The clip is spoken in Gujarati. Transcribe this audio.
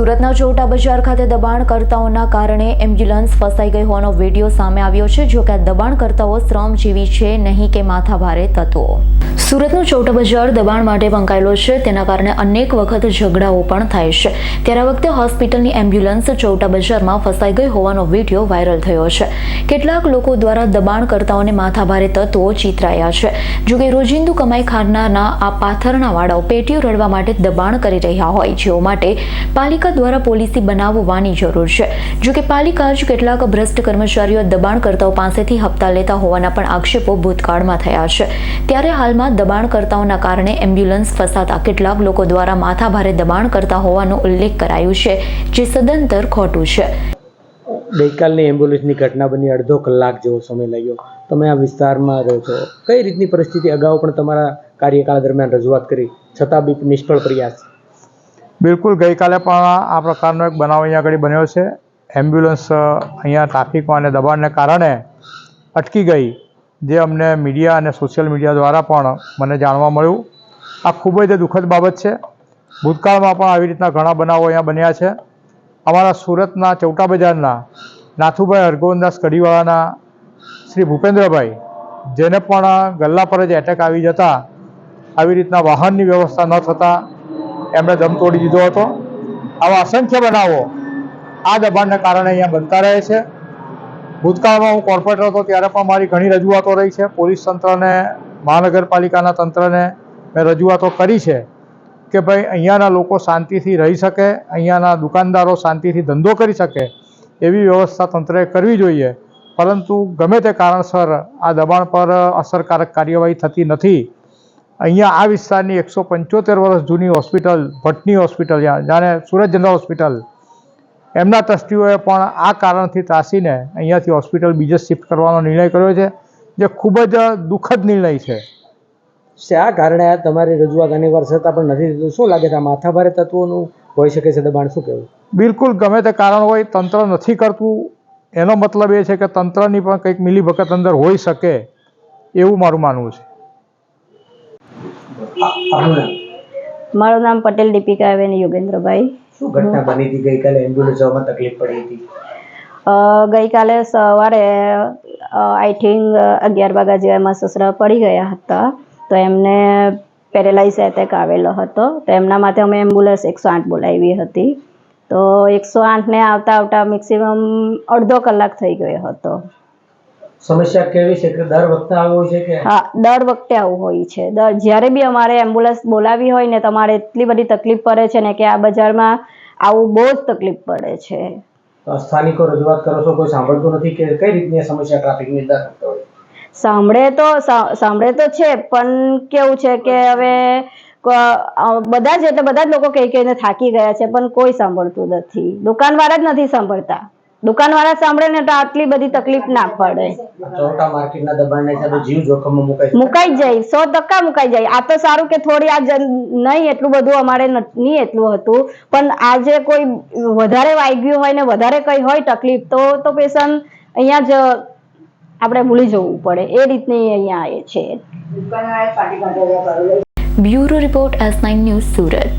સુરતના ચોટા બજાર ખાતે દબાણકર્તાઓના કારણે એમ્બ્યુલન્સ ફસાઈ ગઈ હોવાનો વીડિયો સામે આવ્યો છે, જો કે દબાણકર્તાઓ શ્રમજીવી છે નહીં કે માથાભારે તત્વો. સુરતનું ચોટા બજાર દબાણ માટે બંકાયેલો છે, તેના કારણે અનેક વખત ઝઘડાઓ પણ થાય છે. ત્યારે વખતે હોસ્પિટલની એમ્બ્યુલન્સ ચોટા બજારમાં ફસાઈ ગઈ હોવાનો વીડિયો વાયરલ થયો છે. કેટલાક લોકો દ્વારા દબાણકર્તાઓને માથાભારે તત્વો ચિતરાયા છે. જો કે રોજિંદુ કમાઈ ખાનારના આ પાથરના વાળાઓ પેટીઓ રડવા માટે દબાણ કરી રહ્યા હોય, જેઓ માટે પાલિકા દ્વારા પોલિસી બનાવવાની જરૂર છે. જો કે પાલિકા જ કેટલાક ભ્રષ્ટ કર્મચારીઓ દબાણકર્તાઓ પાસેથી હપ્તા લેતા હોવાના પણ આક્ષેપો ભૂતકાળમાં થયા છે. ત્યારે હાલમાં દબાણકર્તાઓના કારણે એમ્બ્યુલન્સ ફસાતા કેટલાક લોકો દ્વારા માથાભારે દબાણ કરતા હોવાનો ઉલ્લેખ કરાયો છે, જે સદંતર ખોટું છે. ગઈકાલની એમ્બ્યુલન્સની ઘટના બની અડધો કલાક જેવો સમય લાગ્યો. તમે આ વિસ્તારમાં રહો છો. કઈ રીતની પરિસ્થિતિ? અગાઉ પણ તમારા કાર્યકાળ દરમિયાન રજૂઆત કરી. છતાં બી નિષ્ફળ પ્રયાસ. બિલકુલ ગઈકાલે પણ આ પ્રકારનો એક બનાવ અહીંયા આગળ બન્યો છે. એમ્બ્યુલન્સ અહીંયા ટ્રાફિકમાં અને દબાણને કારણે અટકી ગઈ, જે અમને મીડિયા અને સોશિયલ મીડિયા દ્વારા પણ મને જાણવા મળ્યું. આ ખૂબ જ દુઃખદ બાબત છે. ભૂતકાળમાં પણ આવી રીતના ઘણા બનાવો અહીંયા બન્યા છે. અમારા સુરતના ચૌટા બજારના નાથુભાઈ હરગોવનદાસ કડીવાળાના શ્રી ભૂપેન્દ્રભાઈ, જેને પણ ગલ્લા પર જ એટેક આવી જતા, આવી રીતના વાહનની વ્યવસ્થા ન થતાં એમણે દમ તોડી દીધો હતો. આવા અસંખ્ય બનાવો આ દબાણને કારણે અહીંયા બનતા રહે છે. ભૂતકાળમાં હું કોર્પોરેટર હતો ત્યારે પણ મારી ઘણી રજૂઆતો રહી છે. પોલીસ તંત્રને, મહાનગરપાલિકાના તંત્રને મેં રજૂઆતો કરી છે કે ભાઈ અહીંયાના લોકો શાંતિથી રહી શકે, અહીંયાના દુકાનદારો શાંતિથી ધંધો કરી શકે એવી વ્યવસ્થા તંત્રએ કરવી જોઈએ. પરંતુ ગમે તે કારણસર આ દબાણ પર અસરકારક કાર્યવાહી થતી નથી. અહીંયા આ વિસ્તારની એકસો પંચોતેર વર્ષ જૂની હોસ્પિટલ ભટની હોસ્પિટલ જાણે સુરત જનરલ હોસ્પિટલ. એમના ટ્રસ્ટીઓએ પણ આ કારણથી ત્રાસીને અહીંયાથી હોસ્પિટલ બીજે શિફ્ટ કરવાનો નિર્ણય કર્યો છે જે ખૂબ જ દુઃખદ નિર્ણય છે. શા કારણે તમારી રજૂઆત અનેકવાર છતાં પણ નથી થતું. શું લાગે છે આ માથાભારે તત્વોનું હોઈ શકે છે દબાણ શું કહેવું બિલકુલ ગમે તે કારણ હોય તંત્ર નથી કરતું. એનો મતલબ એ છે કે તંત્રની પણ કંઈક મિલીભગત અંદર હોઈ શકે એવું મારું માનવું છે. મારું નામ પટેલ દીપિકા બેન યોગેન્દ્રભાઈ. શું ઘટના બની હતી? ગઈકાલે એમ્બ્યુલન્સ જવામાં તકલીફ પડી હતી. ગઈકાલે સવારે આઈ થિંક અગિયાર વાગ્યા જેવા એમાં સસરા પડી ગયા હતા. તો એમને પેરેલાઇઝ એટેક આવેલો હતો. તો એમના માટે અમે એમ્બ્યુલન્સ એકસો આઠ બોલાવી હતી. તો એકસો આઠને આવતા આવતા મેક્સિમમ અડધો કલાક થઈ ગયો હતો. સમસ્યા કેવી છે કે દર વખતે આવું છે કે? હા દર વખતે આવું હોય છે. દર જ્યારે બી અમારે એમ્બ્યુલન્સ બોલાવી હોય ને તમારે એટલી બધી તકલીફ પડે છે ને કે આ બજારમાં આવું બહુ જ તકલીફ પડે છે. સ્થાનિકો રજૂઆત કરો છો કોઈ સાંભળતું નથી કે કઈ રીતની સમસ્યા ટ્રાફિકની અંદર હોય? સાંભળે તો સાંભળે તો છે પણ કેવું છે કે હવે બધા જ એટલે બધા જ લોકો કહી કહીને થાકી ગયા છે પણ કોઈ સાંભળતું નથી. દુકાનવાળા જ નથી સાંભળતા. દુકાનવાળા સાંભળે ને તો આટલી બધી તકલીફ ના પડે. ચોટા માર્કેટના દબાણના હિસાબે જીવ જોખમમાં મુકાય મુકાઈ જ જાય સો ટકા મુકાઈ જાય. આ તો સારું કે થોડી આ નહીં એટલું બધું અમારે નહીં એટલું હતું. પણ આજે કોઈ વધારે વાગ્યું હોય ને વધારે કઈ હોય તકલીફ તો તો પેશન્ટ અહીંયા જ આપણે ભૂલી જવું પડે. એ રીતની અહીંયા એ છે. Bureau report S nine news Surat.